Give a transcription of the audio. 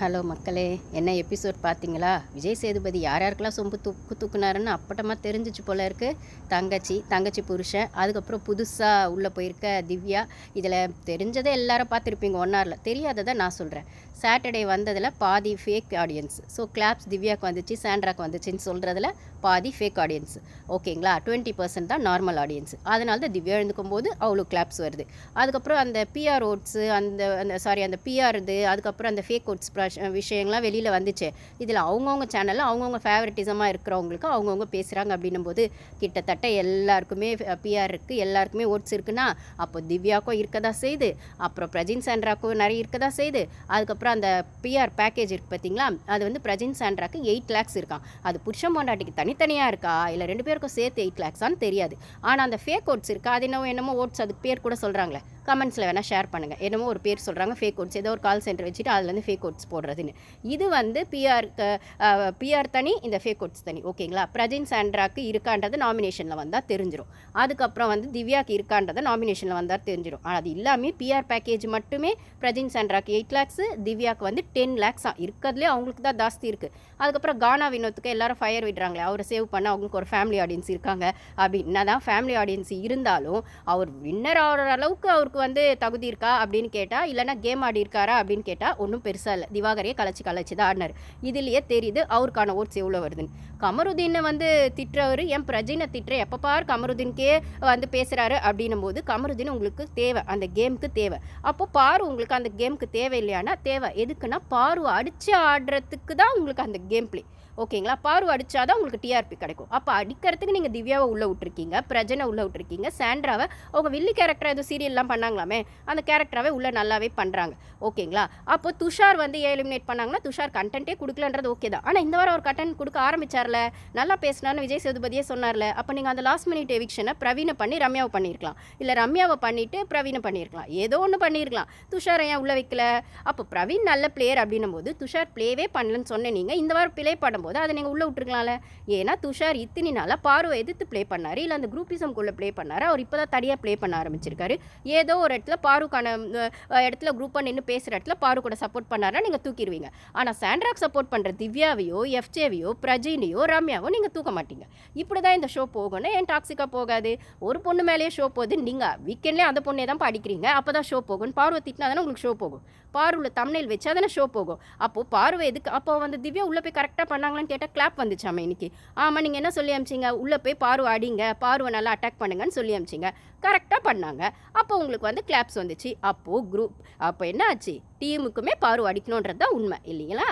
Hello மக்களே என்ன episode பார்த்தீங்களா? விஜய் சேதுபதி யார் யாருக்கெல்லாம் சொம்பு தூக்கு தூக்குனாருன்னு அப்பட்டமாக தெரிஞ்சிச்சு போல இருக்கு. தங்கச்சி தங்கச்சி புருஷன் அதுக்கப்புறம் புதுசாக உள்ளே போயிருக்க திவ்யா. இதில் தெரிஞ்சதை எல்லாரும் பார்த்துருப்பீங்க ஒன்னாரில். தெரியாததை நான் சொல்கிறேன் சாட்டர்டே வந்ததில் பாதி ஃபேக் ஆடியன்ஸ் ஸோ கிளாப்ஸ் திவ்யாவுக்கு வந்துச்சு சாண்ட்ராக்கு வந்துச்சுன்னு சொல்கிறதுல பாதி ஃபேக் ஆடியன்ஸ் ஓகேங்களா? டுவெண்ட்டி பர்சன்ட் தான் நார்மல் ஆடியன்ஸ் அதனால தான் திவ்யா எழுந்துக்கும் போது அவ்வளோ கிளாப்ஸ் வருது. அதுக்கப்புறம் அந்த பிஆர் ஓட்ஸு அந்த அந்த சாரி அந்த பிஆர் இது அதுக்கப்புறம் அந்த ஃபேக் ஓட்ஸ் விஷயங்கள்லாம் வெளியில் வந்துச்சு. இதில் அவங்கவுங்க சேனலில் அவங்கவுங்க ஃபேவரட்டிசமாக இருக்கிறவங்களுக்கு அவங்கவுங்க பேசுகிறாங்க அப்படின்னும் போது கிட்டத்தட்ட எல்லாருக்குமே பிஆர் இருக்குது எல்லாருக்குமே ஓட்ஸ் இருக்குன்னா அப்போ திவ்யாக்கும் இருக்க தான் செய்யுது அப்புறம் பிரஜின் சாண்ட்ராக்கும் நிறைய இருக்க தான் செய்யுது அதுக்கப்புறம் அந்த பிஆர் பேக்கேஜ் இருக்குது பார்த்தீங்களா அது வந்து பிரஜின் சாண்ட்ராக்கு எயிட் லேக்ஸ் இருக்கான் அது புருஷன் பொண்டாட்டிக்கு தனித்தனியாக இருக்கா இல்லை ரெண்டு பேருக்கும் சேர்த்து எயிட் லேக்ஸான்னு தெரியாது. ஆனால் அந்த ஃபேக் ஓட்ஸ் இருக்கா அது என்னவோ என்னமோ ஓட்ஸ் அதுக்கு பேர் கூட சொல்கிறாங்களே கமெண்ட்ஸில் வேணால் ஷேர் பண்ணுங்கள் என்னமோ ஒரு பேர் சொல்கிறாங்க ஃபேக் ஓட்ஸ் ஏதோ ஒரு கால் சென்டர் வச்சுட்டு அதுலேருந்து ஃபேக் ஓட்ஸ் போடுறதுன்னு. இது வந்து பிஆர் பிஆர் தனி இந்த ஃபேக் ஓட்ஸ் தனி. ஓகேங்களா? பிரஜின் சாண்ட்ராக்கு இருக்கான்றது நாமினேஷனில் வந்தால் தெரிஞ்சிடும் அதுக்கப்புறம் வந்து திவ்யாக்கு இருக்கான்றதை நாமினேஷனில் வந்தால் தெரிஞ்சிடும் அது இல்லாமல் பிஆர் பேக்கேஜ் மட்டுமே பிரஜின் சாண்ட்ராக்கு எயிட் லேக்ஸு திவ்யாக்கு வந்து டென் லேக்ஸாக இருக்கிறதுலே அவங்களுக்கு தான் ஜாஸ்தி இருக்குது அதுக்கப்புறம் கானா வினோத்துக்கு எல்லாரும் ஃபயர் விடுறாங்களே அவரை சேவ் பண்ண அவங்களுக்கு ஒரு ஃபேமிலி ஆடியன்ஸ் இருக்காங்க அப்படின்னா. தான் ஃபேமிலி ஆடியன்ஸ் இருந்தாலும் அவர் வின்னர் ஆகிற அளவுக்கு அவருக்கு வந்து தகுதி இருக்கா அப்படின்னு கேட்டால் இல்லைனா கேம் ஆடி இருக்காரா அப்படின்னு கேட்டால் ஒன்றும் பெருசாக இல்லை. திவாகரையே கலைச்சி கலைச்சி தான் ஆடினார். இதுலேயே தெரியுது அவருக்கான ஓட்ஸ் எவ்வளோ வருதுன்னு. கமருதீனை வந்து திட்டுறவர் என் பிரஜினை திட்டுற எப்போ பார் கமருதீனுக்கே வந்து பேசுகிறாரு அப்படின்னும் போது கமருதீன் உங்களுக்கு தேவை அந்த கேமுக்கு தேவை. அப்போ பாரு உங்களுக்கு அந்த கேமுக்கு தேவை இல்லையானா தேவை. எதுக்குன்னா பாரு அடித்து ஆடுறதுக்கு தான் உங்களுக்கு அந்த கேம் பிளே ஓகேங்களா? பார்வை அடித்தாதான் உங்களுக்கு டிஆர்பி கிடைக்கும். அப்போ அடிக்கிறதுக்கு நீங்கள் திவ்யாவை உள்ளே விட்ருக்கீங்க பிரஜனை உள்ளே விட்ருக்கீங்க சாண்ட்ராவை அவங்க வில்லி கேரக்டர் எதுவும் சீரியல்லாம் பண்ணாங்களாமே அந்த கேரக்டராகவே உள்ளே நல்லாவே பண்ணுறாங்க ஓகேங்களா? அப்போ துஷார் வந்து எலிமினேட் பண்ணாங்கன்னா துஷார் கண்டென்ட்டே கொடுக்கலன்றது ஓகே தான். ஆனால் இந்த வாரம் அவர் கண்டென்ட் கொடுக்க ஆரம்பிச்சார்ல நல்லா பேசினார்னு விஜய் சேதுபதியே சொன்னார்ல அப்போ நீங்கள் அந்த லாஸ்ட் மினிட் எவிக்ஷனை பிரவீனை பண்ணி ரம்யாவை பண்ணியிருக்கலாம் இல்லை ரம்யாவை பண்ணிவிட்டு பிரவீனை பண்ணியிருக்கலாம் ஏதோ ஒன்று பண்ணியிருக்கலாம் துஷார் ஏன் உள்ளே வைக்கல? அப்போ பிரவீன் நல்ல பிளேயர் அப்படின்னும் போது துஷார் ப்ளேவே பண்ணலன்னு சொன்ன நீங்கள் இந்த வாரம் பிளே பண்ணும்போது அதை நீங்கள் உள்ளே விட்டுருக்கலாம்ல? ஏன்னா துஷார் இத்தினி நாளாக பார்வை எதிர்த்து ப்ளே பண்ணார். இல்லை அந்த குரூப்பிசம்குள்ளே ப்ளே பண்ணார். அவர் இப்போ தான் தனியாக ப்ளே பண்ண ஆரம்பிச்சிருக்காரு. ஏதோ ஒரு இடத்துல பாருக்கான இடத்துல குரூப்பாக நின்று பேசுகிற இடத்துல பாரு கூட சப்போர்ட் பண்ணாரா நீங்கள் தூக்கிடுவீங்க. ஆனால் சாண்ட்ராக் சப்போர்ட் பண்ணுற திவ்யாவையோ எஃப்ஜேவையோ பிரஜினியோ ரம்யாவோ நீங்கள் தூக்க மாட்டீங்க. இப்படி தான் இந்த ஷோ போகணும். ஏன் டாக்ஸிக்காக போகாது? ஒரு பொண்ணு மேலேயே ஷோ போகுது. நீங்கள் வீக்கெண்ட்லேயே அந்த பொண்ணே தான் படிக்கிறீங்க. அப்போ தான் ஷோ போகும் பார்வை திட்டினா தானே உங்களுக்கு ஷோ போகும். பார்வையில் தமிழில் வச்சா தானே ஷோ போகும். அப்போது பார்வை எதுக்கு? அப்போ வந்து திவ்யா உள்ளே போய் கரெக்டாக கேட்டால் கிளாப் வந்துச்சாமே இன்னைக்கு. ஆமாம் நீங்கள் என்ன சொல்லி அமிச்சிங்க? உள்ளே போய் பார்வை அடிங்க. பார்வை நல்லா அட்டாக் பண்ணுங்கன்னு சொல்லி அமிச்சிங்க. கரெக்டாக பண்ணாங்க. அப்போ உங்களுக்கு வந்து கிளாப்ஸ் வந்துச்சு. அப்போது குரூப் அப்போ என்ன ஆச்சு டீமுக்குமே பார்வை அடிக்கணுன்றது தான் உண்மை. இல்லைங்களா?